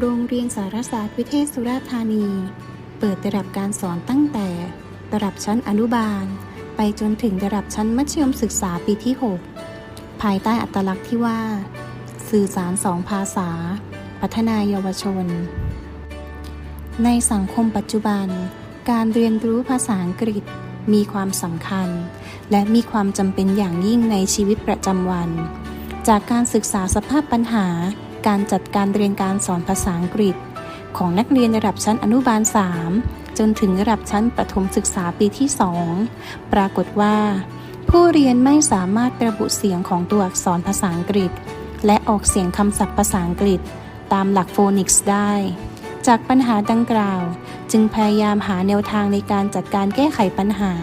โรงเรียนสารศาสตร์วิเทศสุราษฎร์ธานี เปิดระดับการสอนตั้งแต่ ระดับชั้นอนุบาล ไปจนถึงระดับชั้นมัธยมศึกษาปีที่ 6 ภายใต้อัตลักษณ์ที่ว่า สื่อสารสองภาษา พัฒนาเยาวชน ในสังคมปัจจุบัน การเรียนรู้ภาษาอังกฤษมีความสำคัญ และมีความจำเป็นอย่างยิ่งในชีวิตประจำวัน จากการศึกษาสภาพปัญหา การจัดการเรียนการสอนภาษาอังกฤษ ของนักเรียนระดับชั้นอนุบาล 3 จนถึงระดับชั้นประถมศึกษาปีที่ 2 ปรากฏว่า ผู้เรียนไม่สามารถระบุเสียงของตัวอักษรภาษาอังกฤษ และออกเสียงคำศัพท์ภาษาอังกฤษ ตามหลักโฟนิกส์ได้ จากปัญหาดังกล่าว จึงพยายามหาแนวทางในการจัดการแก้ไขปัญหา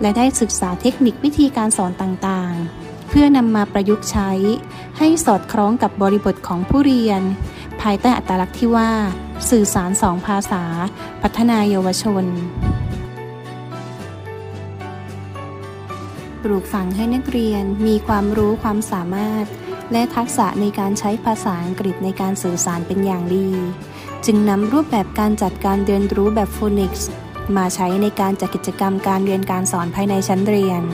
และได้ศึกษาเทคนิควิธีการสอนต่างๆ พื่อนำมาประยุกต์ใช้ ให้สอดคล้องกับบริบทของผู้เรียน ภายใต้อัตลักษณ์ที่ว่า สื่อสารสองภาษา พัฒนาเยาวชน ปลูกฝังให้นักเรียนมีความรู้ความสามารถ และทักษะในการใช้ภาษาอังกฤษในการสื่อสารเป็นอย่างดี จึงนำรูปแบบการจัดการเรียนรู้แบบโฟนิกส์มาใช้ในการจัดกิจกรรมการเรียนการสอนภายในชั้นเรียน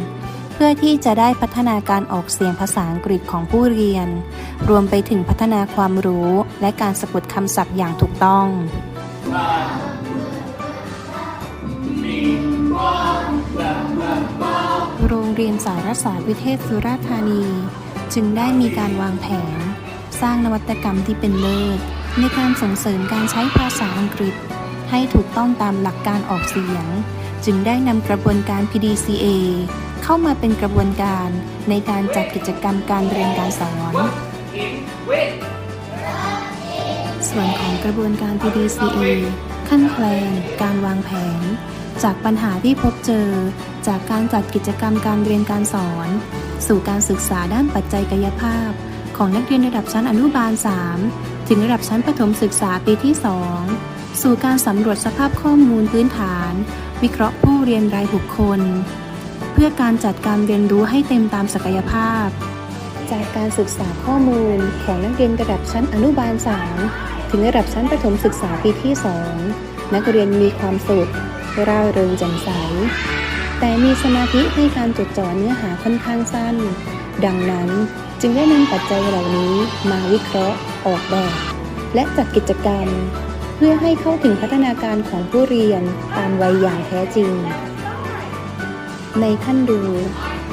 พื่อที่จะได้พัฒนาการออกเสียงภาษาอังกฤษของผู้เรียน รวมไปถึงพัฒนาความรู้และการสะกดคำศัพท์อย่างถูกต้อง โรงเรียนสารศาสตร์วิเทศสุราษฎร์ธานี จึงได้มีการวางแผน สร้างนวัตกรรมที่เป็นเลิศในการส่งเสริมการใช้ภาษาอังกฤษ ให้ถูกต้องตามหลักการออกเสียง จึงได้นำกระบวนการ PDCA เข้ามาเป็นกระบวนการในการจัดกิจกรรมการเรียนการสอน ส่วนของกระบวนการ PDCA ขั้นแคลนการวางแผน จากปัญหาที่พบเจอ จากการจัดกิจกรรมการเรียนการสอน สู่การศึกษาด้านปัจจัยกายภาพ ของนักเรียนระดับชั้นอนุบาล 3 ถึงระดับชั้นประถมศึกษาปีที่ 2 สู่การสำรวจสภาพข้อมูลพื้นฐาน วิเคราะห์ผู้เรียนรายบุคคล เพื่อการจัดการเรียนรู้ให้เต็มตามศักยภาพ จากการศึกษาข้อมูลของนักเรียนระดับชั้นอนุบาล 3 ถึงระดับชั้นประถมศึกษาปีที่ 2 นักเรียนมีความสุขร่าเริงแจ่มใส แต่มีสมาธิในการจดจ่อเนื้อหาค่อนข้างสั้น ดังนั้นจึงได้นำปัจจัยเหล่านี้มาวิเคราะห์ ออกแบบ และจัดกิจกรรม เพื่อให้เข้าถึงพัฒนาการของผู้เรียนตามวัยอย่างแท้จริง ในขั้นดู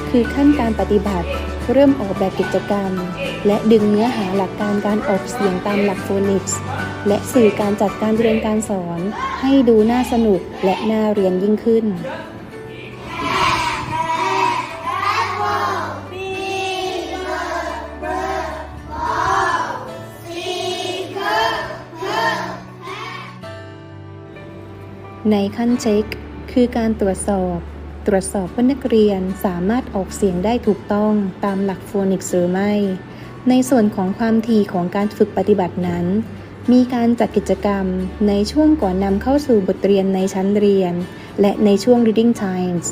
คือขั้นการปฏิบัติ เริ่มออกแบบกิจกรรม และดึงเนื้อหาหลักการการออกเสียงตามหลักโฟนิกส์และสื่อการจัดการเรียนการสอน ให้ดูน่าสนุกและน่าเรียนยิ่งขึ้นในขั้นเช็ค คือการตรวจสอบ ตรวจสอบว่านักเรียนสามารถออกเสียงได้ถูกต้องตามหลักโฟนิกส์หรือไม่ ในส่วนของความถี่ของการฝึกปฏิบัตินั้น มีการจัดกิจกรรมในช่วงก่อนนำเข้าสู่บทเรียนในชั้นเรียน และในช่วง reading times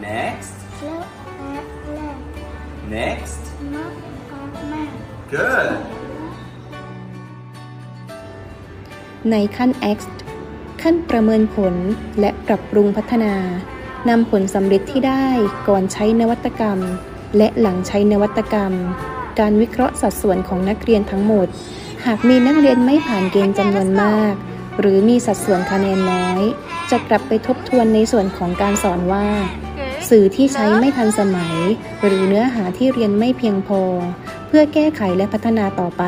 Next. Next. Good. ในขั้น X ขั้นประเมินผลและปรับปรุงพัฒนานำผลสำเร็จที่ได้ก่อนใช้นวัตกรรม และหลังใช้นวัตกรรม การวิเคราะห์สัดส่วนของนักเรียนทั้งหมด หากมีนักเรียนไม่ผ่านเกณฑ์จำนวนมาก หรือมีสัดส่วนคะแนนน้อย จะกลับไปทบทวนในส่วนของการสอนว่า สื่อที่ใช้ไม่ทันสมัย หรือเนื้อหาที่เรียนไม่เพียงพอ เพื่อแก้ไขและพัฒนาต่อไป